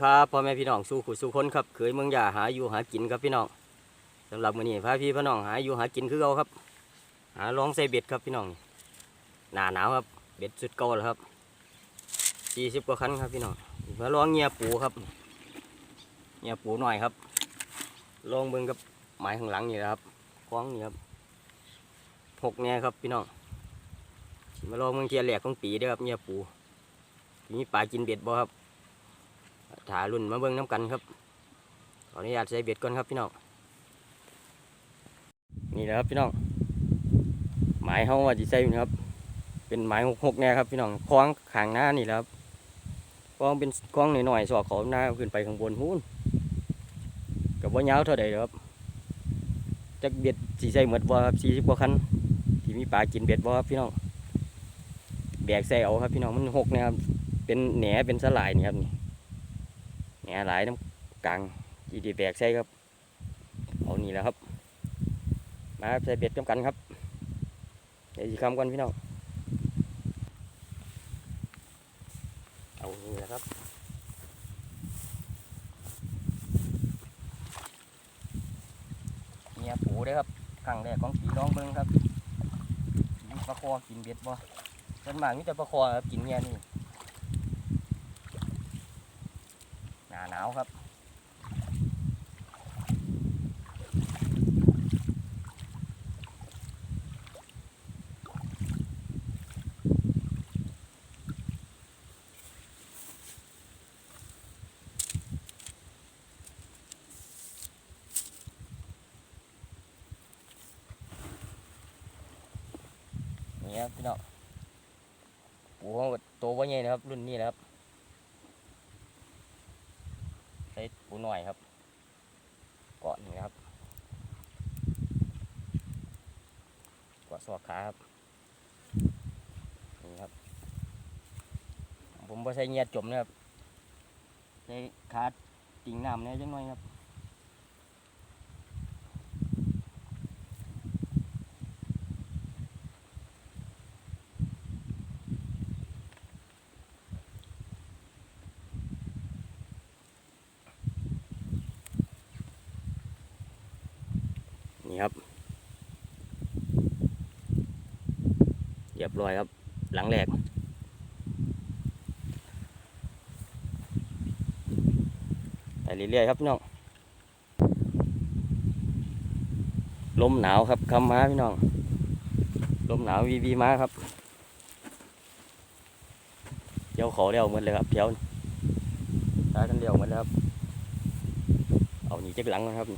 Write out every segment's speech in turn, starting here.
ครับพ่อแม่พี่น้องสู้ขุดสู้ค้นครับเคยเมืองยาหาอยู่หากินครับพี่น้องสำหรับมื้อนี้พาพี่พี่น้องหาอยู่หากินคือเก่าครับ หาลองใส่เบ็ดครับพี่น้องหนาหนาวครับเบ็ดสุดเก่าแล้วครับสี่สิบกว่าคันครับพี่น้องมาลองเงียปูครับเงียปูหน่อยครับ ลองเบิ่งกับไม้ข้างหลังนี่นะครับคล้องนี่ครับหกแน่ครับพี่น้องมาลองเมืองเทียแหลกของปีด้อครับเงียปูมีปลากินเบ็ดบ่ครับ ถารุ่นมาเบิ่งน้ำกันครับขออนุญาตใส่เบ็ดก่อนครับพี่น้องนี่แหละครับพี่น้องหมายเขาว่าจะใส่อยู่นะครับ เป็นหมายหกหกแน่ครับพี่น้องคล้องขางหน้านี่แหละครับคล้องเป็นคล้องหน่อยๆสอกเขาหน้าขึ้นไปข้างบนหูนกับว่ายาวเท่าใดครับจักเบ็ดสีใส่หมดบ่ครับสี่สิบกว่าคันที่มีปลากินเบ็ดบ่ครับพี่น้องแบกใส่เอาครับพี่น้องมันหกนะครับเป็นแหนเป็นสลายนี่ครับ แหหลายน้ำกลางจีดีแบกใส่ครับ เอานี่แหละครับ มาใส่เบ็ดกำกันครับ เดี๋ยวจะคำกันพี่น้อง เอานี่แหละครับเนี่ยปูเด้ครับครั้งแรกของปีน้องเบิ้งครับมีปลาคอกินเบ็ดบ่ส่วนมากมีแต่ปลาคอครับกินเนี่ยนี่ หนาหนาว ครับ นี่ครับพี่น้องปูเขาก็โตว่าใหญ่นะครับ รุ่นนี้นะครับ ใช้ ปูหน่อยครับ เกาะนี่นะครับ เกาะสวกขาครับ นี่ครับ ผมบ่ใช้เงียดจมนะครับ ใช้ขาติ่งน้ำเนี่ยจังหน่อยครับ นี่ครับเรียบร้อยครับ หลังแรกไปเรื่อยๆครับพี่น้องลมหนาวครับคำมาพี่น้องลมหนาววีวีมาครับเดี๋ยวขาเลี้ยวหมดเลยครับเดี๋ยวตากันเลี้ยวหมดแล้วครับเอาหนีจากหลังนะครับ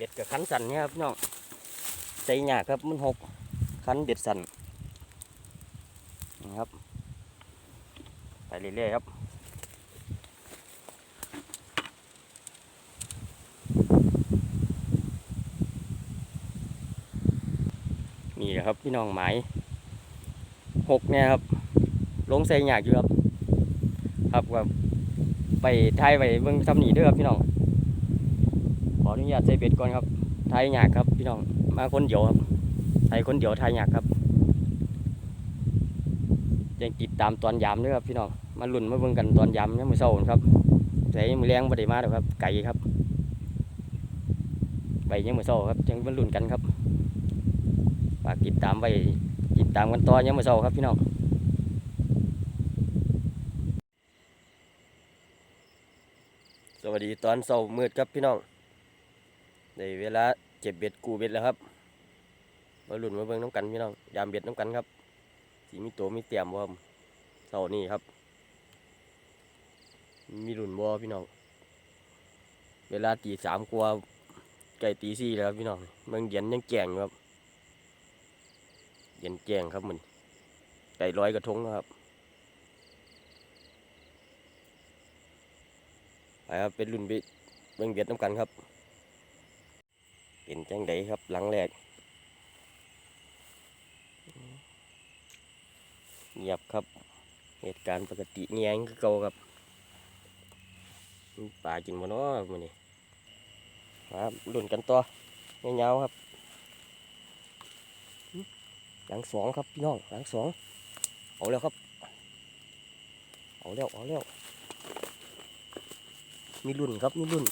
เบ็ดกับคันสันเนี่ยครับพี่น้องใจหยากครับมันหกคันเบ็ดสันนี่ครับ ไปเรื่อยๆครับนี่แหละครับพี่น้องหมหกเนี่ยครับลงใส่หยากอยู่ครับ ครับแบบไปไทยไปเบิ่งทำหนีด้วยครับพี่น้อง นุญาตใส่เบ็ดก่อนครับไทยหยากครับพี่น้องมาคนเดียวครับไทยคนเดียวไทยหยากครับยังติดตามตอนยามด้วยครับพี่น้องมาลุ้นมาเบิ่งกันตอนยามเนี่ยมือเช้าครับใส่มือแรงบ่ได้มาหรอกครับ ไก่ครับไปยังมือเช้าครับยังมาลุ้นกันครับฝากติดตามไว้ติดตามกันต่อยังมือเช้าครับพี่น้องสวัสดีตอนเช้ามืดครับพี่น้อง ในเวลาเก็บเบ็ดกูเบ็ดแล้วครับมาหลุนมาเบิ่งน้ำกันพี่น้องยามเบ็ดน้ำกันครับสีมีตัวมีเตียมบ่ครับเสานี้ครับ มีหลุนบ่พี่น้องเวลาตีสามกว่าไก่ตีสี่แล้วครับพี่น้องเมืองเย็นยังแก่งอยู่ครับ เย็นแจ้งครับมันไก่ร้อยกระทงนะครับไปครับเป็นรุ่นเบ็ดเบิ่งเบ็ดน้ำกันครับ เป็นจังไดครับหลังแรกเงียบครับ เหตุการณ์ปกติเงียงคือเก่าครับปลากินบ่เนาะมื้อนี้ครับลุ้นกันต่อเงาวๆครับหึหลังสองครับพี่น้องหลังสองเอาแล้วครับ เอาแล้วเอาแล้วมีรุ่นครับมีรุ่น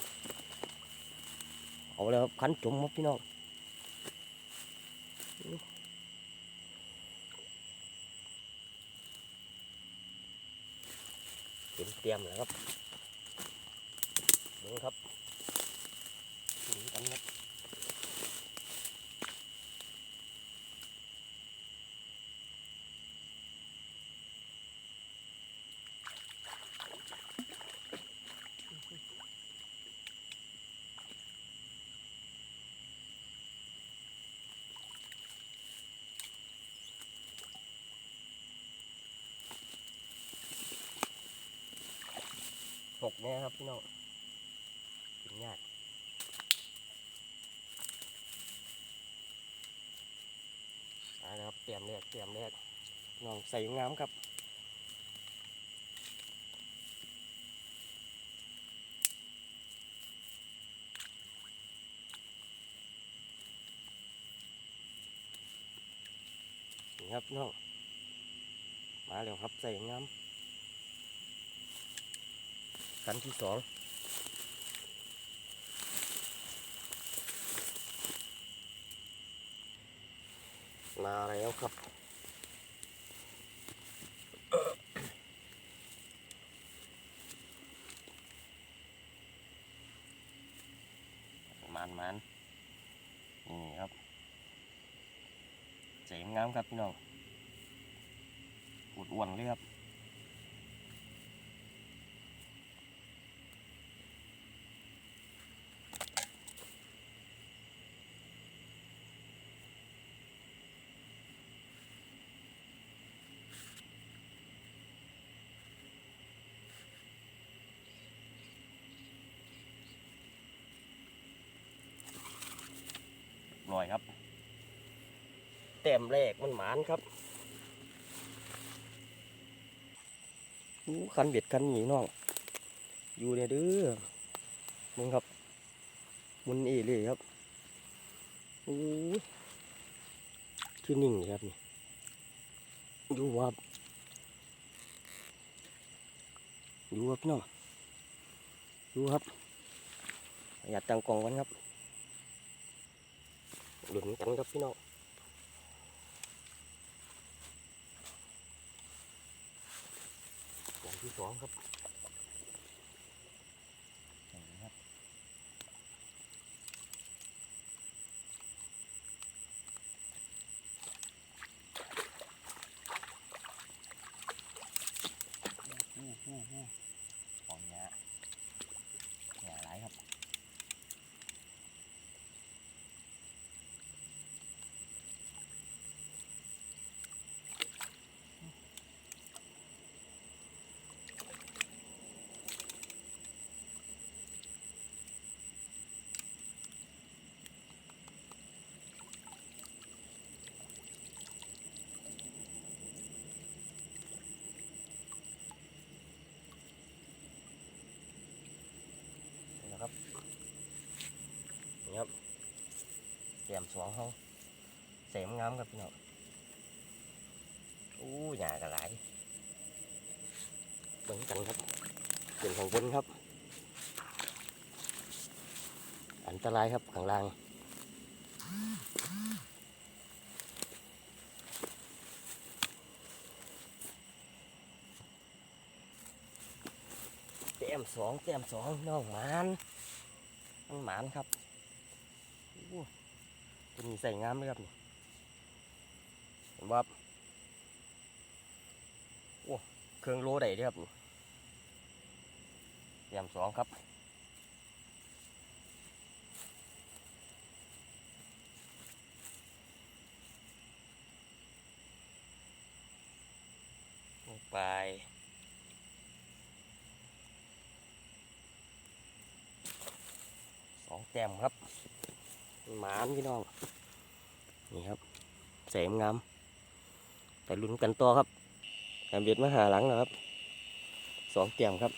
เอาแล้วครับขันจมครับพี่น้องเตรียมเตรียมแล้วครับดูครับ แน่ครับพี่น้องกินยากเอาละครับเตรียมแรกเตรียมแรกน้องใส่งามครับนี่ครับน้องมาแล้วครับใส่งาม กันที่สองมาแล้วครับ มันมันนี่ครับเจ๋งงามครับพี่น้องอวดๆเลยครับ ลอยครับ แต้มแรกมันหมานครับคันเบ็ดคันหนีน้อง อยู่เนี่ยเด้อมึงครับ มุนเอเลยครับอู้ชื่นิ่งเลยครับนี่อยู่ครับอยู่ครับพี่น้องอยู่ครับ อยากตั้งกล่องกันครับ หลุนกันครับพี่น้องอย่างที่สองครับนี่ครับฮู้ฮู้ฮู้ของเนี้ยเนี้ยหลายครับ นี่นะครับ เตรียมสวงเขาเสมงามครับพี่น้องอู้หยากระไรเบิ่งกันครับเป็นของบนครับ อันตรายครับข้างล่างแต้มสองแต้มสองน้องหมานมันหมานครับ ตัวนี้ใส่งามเลยครับนี่เห็นว่าโอ้เครื่องโลได้เด้อครับนี่แต้มสองครับไปสองแต้มครับ หมานพี่น้อง นี่ครับแสมงามไปลุ้นกันต่อครับแอมเบียดมาหาหลังนะครับ สองแต้มครับ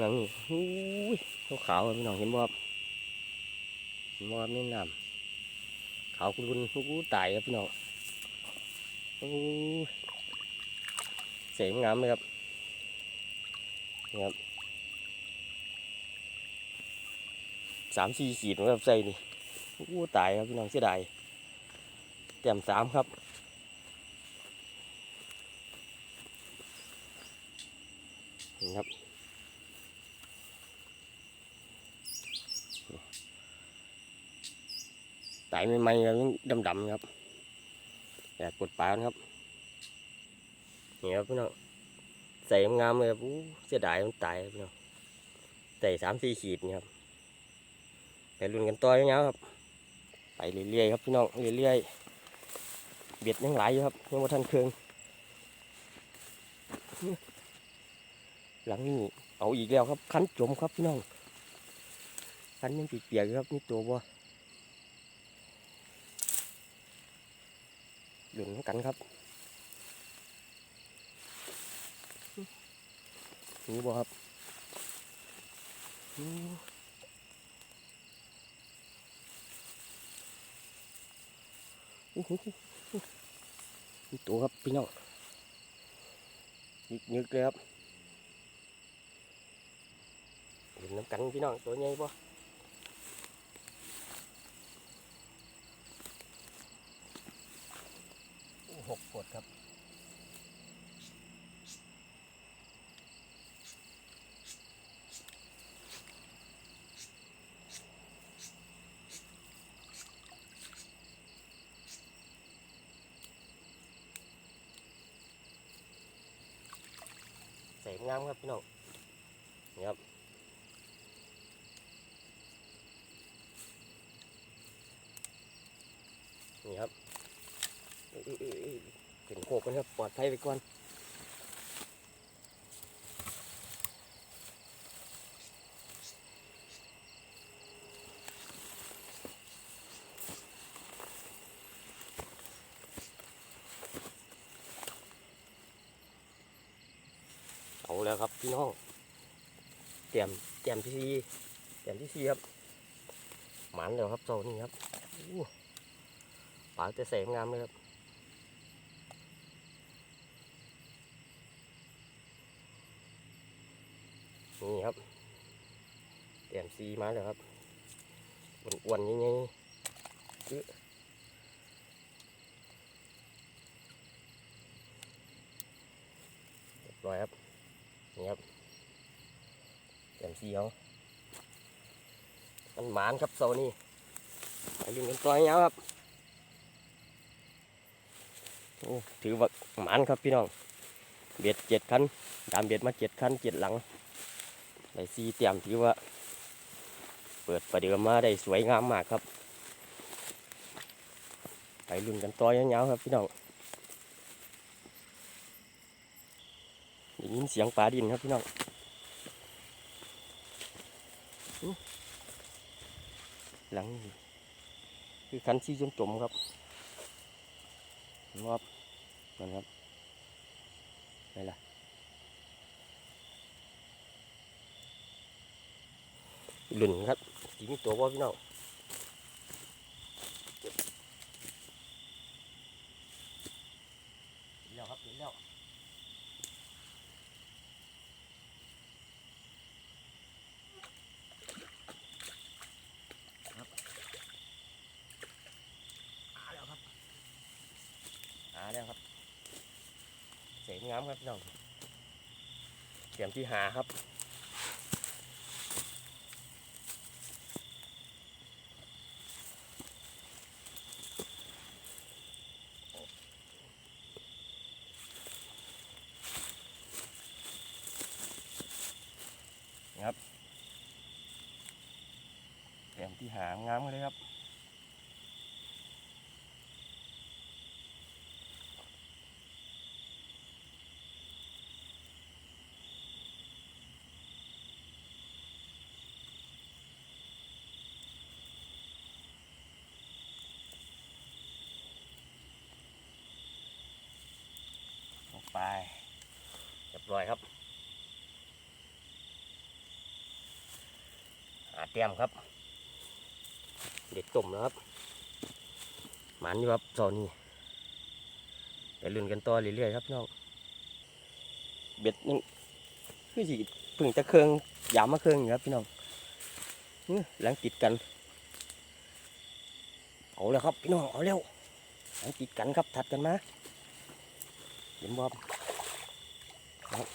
หลังนี่หูยขาวพี่น้องเห็นบ่ครับเห็นบ่ครับนี่น้ำขาวคุณคุณหูตายครับพี่น้องเสียงงามเลยครับนี่ครับ สามสี่ขีดนะครับใส่นี่โอ้ตายครับพี่น้องเสียดายแต้มสามครับนี่ครับตายใหม่ๆครับยังดำๆครับอยากกดปลานครับนี่ครับพี่น้องใส่งามเลยครับเสียดายมันตายครับพี่น้องใส่สามสี่ขีดนี่ครับ ไปลุ้นกันต่อยาวๆครับ ไปเรื่อยๆครับพี่น้องเรื่อยๆเบ็ดยังไหลอยู่ครับยังว่าทันเครื่องหลังนี้เอาอีกแล้วครับ คันจมครับพี่น้องคันยังเปียกๆอยู่ครับนี่ตัวบ่หลุนกันครับนี่บ่ครับ นี่ตัวครับพี่น้องยึกยึกเลยครับเห็นน้ำกันพี่น้องตัวใหญ่ปะหกขวดครับ ใส่งามครับ พี่น้องนี่ครับนี่ครับเป็นโคกกันครับปลอดภัยไปก่อนเอาแล้วครับพี่น้อง เตรียมเตรียมที่สี่เตรียมที่สี่ครับ หมันแล้วครับโซนี่ครับปลาจะแสงงามเลยครับนี่ครับเตรียมซีมาแล้วครับอ้วนๆยังไงคือเรียบร้อยครับนี่ครับ เตรียมซีเขามันหมานครับโซนี่ไปลิงกันตัวเงาครับโอ้ถือว่าหมานครับพี่น้องเบ็ดเจ็ดคันดามเบ็ดมาเจ็ดคันเจ็ดหลังได้ซีเตียมถือว่า เปิดประเดิมมาได้สวยงามมากครับ ไปลุ้นกันต่อยาวๆครับพี่น้องได้ยินเสียงปลาดินครับพี่น้องอื้อ หลังนี้คือขันซีจมจมครับงบ่ครับนั่นครับนี่นล่ะหลุนครับสีมีตัวบ่พี่น้อง แล้วครับเสียงงามครับพี่น้องเตรียม ที่หาครับ ครับเตรียมที่หางามเลยครับ ไปเรียบร้อยครับหาเตรียมครับ เด็ดต้มแล้วครับหมันอยู่ครับตอนนี้ไปลุ้นกันต่อเรื่อยๆครับพี่น้องเบ็ดยังคือสิพึ่งจะเครื่องยามมาเครื่องอยู่ครับพี่น้องอื้อหลังติดกัน เอาแล้วครับพี่น้องเอาเร็วหลังติดกันครับถัดกันมา เห็นบอบครับ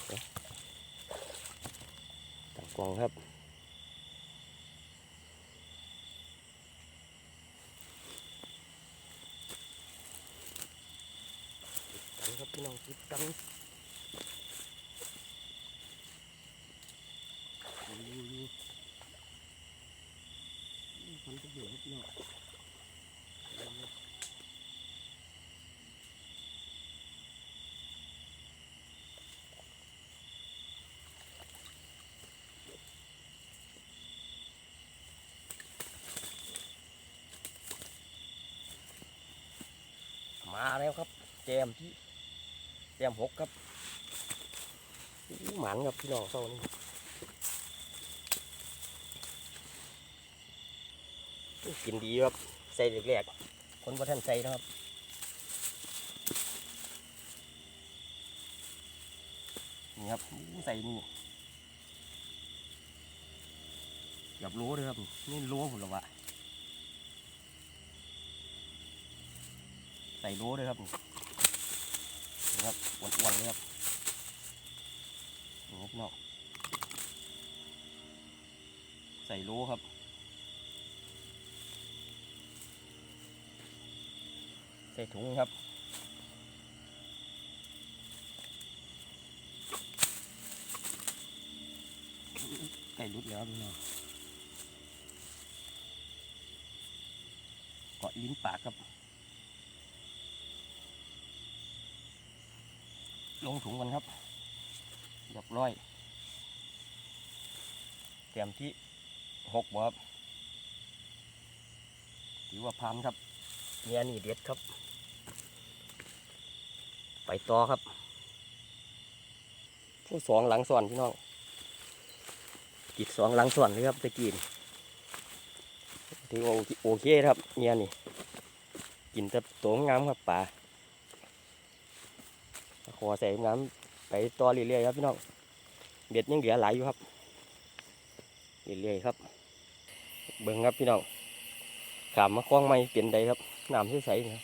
ตั้งกล้องครับติดกันครับพี่น้องติดตังอยู่อยู่อยู่มันจะเบื่อครับพี่น้อง มาแล้วครับ แจมที่แจมหกครับอู้หมันครับพี่น้องเศร้านี่อู้กินดีครับ ใส่แรกๆคนบ่ท่านใส่นะครับนี่ครับใส่นี่เกับโลเลยครับ นี่โลผมหรอวะ ส่โลด้วยครับนี่ครับอ้วนๆเลยครับนี่ครับพี่น้องใส่โลครับใส่ถุงครับไก่รุดแล้วพี่น้องเกาะลิ้นปากครับ ลงถุงกันครับเรียบร้อยเตรียมที่หกบ่ครับถือว่าพามครับเนี่ยนี่เด็ดครับ ไปต่อครับผู้สองหลังส่วนพี่น้องกิดสองหลังส่วนเลยครับตะกีนถือว่าโอเคโอเคครับเนี่ยนี่กินแต่ตัวงามครับป่า ขอใส่น้ำไปต่อเรื่อยๆครับพี่น้องเบ็ดยังเหลือหลายอยู่ครับเรื่อยๆครับ เบิ่งครับพี่น้องขามมาคล้องไม้เปลี่ยนใดครับน้ำใสๆนะครับ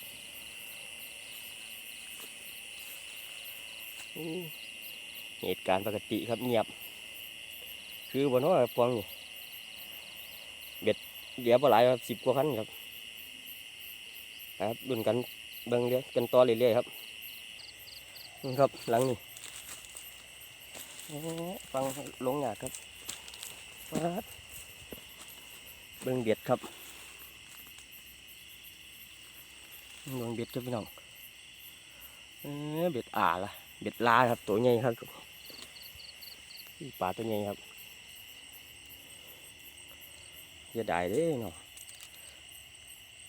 เหตุการณ์ปกติครับเงียบ คือบนว่าฟองนี่เบ็ดเหลือบ่หลายครับสิบกว่าคันครับ ครับดุนกันเบิ่งเรื่อยกันต่อเรื่อยๆครับ นี่ครับหลังนี้ฟังลงหยาดครับปัดเบิ่งเบียดครับเบิ่งเบียดครับพี่น้องเบียดอ่าละเบียดลาครับตัวใหญ่ครับปลาตัวใหญ่ครับจะได้เด้เนาะ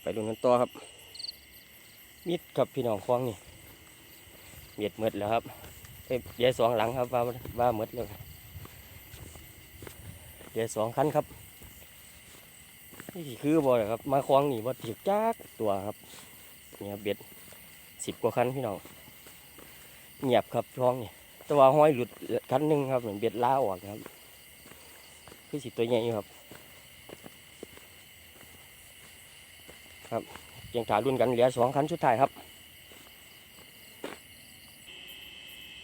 ไปดูกันต่อครับ มิดครับพี่น้องคลองนี่ เบียดหมดแล้วครับเอ้ยเดี๋ยวสองหลังครับว่าว่าหมดแล้วครับเดี๋ยวสองคันครับนี่คือบ่เลยครับ มาคลองนี่บ่ถีบจักตัวครับเนี่ยเบ็ดสิบกว่าคันพี่น้องเงียบครับคลองนี่แตัวาห้อยหลุดคันหนึ่งครับเหมือนเบ็ดล้าออกครับคือสิตัวใหญ่ครับครับยังถ่ายรุ่นกันเหลือสองคันสุดท้ายครับ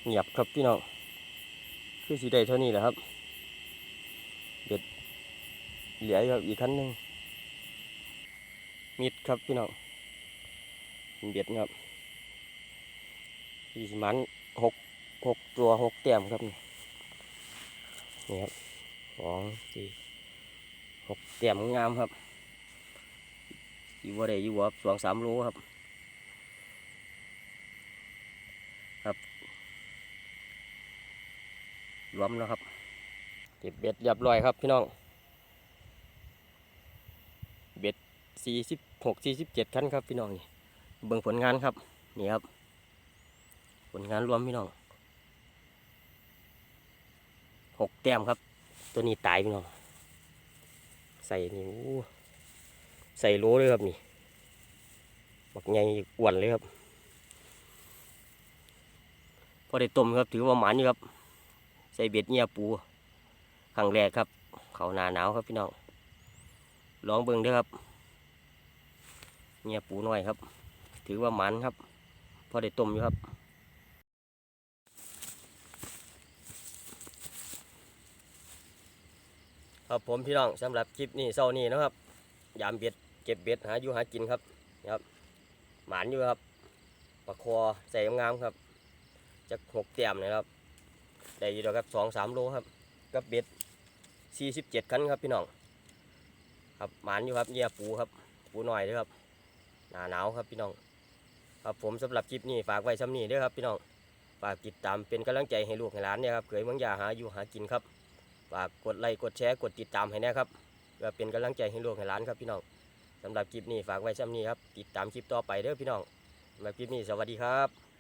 เงียบครับพี่น้อง คือสีได้เท่านี้แหละครับ เบ็ดเหลือครับอีกคันหนึ่งมิดครับพี่น้องเป็นเบ็ดครับมีสมันหกหกตัวหกแต้มครับนี่นี่ครับสองสี่หกแต้มงามครับอยู่ว่าได้อยู่ว่าสองสามโลครับ รวมแล้วครับเก็บเบ็ดเรียบร้อยครับพี่น้อง เบ็ดสี่สิบหกสี่สิบเจ็ดคันครับพี่น้องนี่เบิ่งผลงานครับนี่ครับ ผลงานรวมพี่น้องหกแต้มครับ ตัวนี้ตายพี่น้อง ใส่นี่ใส่โลเลยครับนี่บักใหญ่อ้วนเลยครับพอได้ต้มครับถือว่าหมานอยู่ครับ ใส่เบ็ดเงียปูครั้งแรกครับ เขาหนาหนาวครับพี่น้องลองเบิ่งด้อครับเงียปูน้อยครับ ถือว่าหมันครับ พอได้ต้มอยู่ครับครับผมพี่น้องสำหรับคลิปนี้เช้านี้นะครับ ยามเบ็ดเก็บเบ็ดหาอยู่หากินครับครับ หมานอยู่ครับปลาคอใส่งามๆครับจะหกเตี่ยมนะครับ ได้อยู่แล้วครับสองสามโลครับกับเบ็ดสี่สิบเจ็ดคันครับพี่น้องครับหมานอยู่ครับเหยี่ยปูครับปูหน่อยด้วยครับหนาหนาวครับพี่น้องครับผมสำหรับคลิปนี้ฝากไว้ซ้ำนี้ด้วยครับพี่น้องฝากติดตามเป็นกำลังใจให้ลูกให้หลานเนี่ยครับเคยเมืองยาหาอยู่หากินครับฝากกดไลค์กดแชร์กดติดตามให้แนะครับเพื่อเป็นกำลังใจให้ลูกให้หลานครับพี่น้องสำหรับคลิปนี้ฝากไว้ซ้ำนี้ครับติดตามคลิปต่อไปเด้อพี่น้องสำหรับคลิปนี้สวัสดีครับ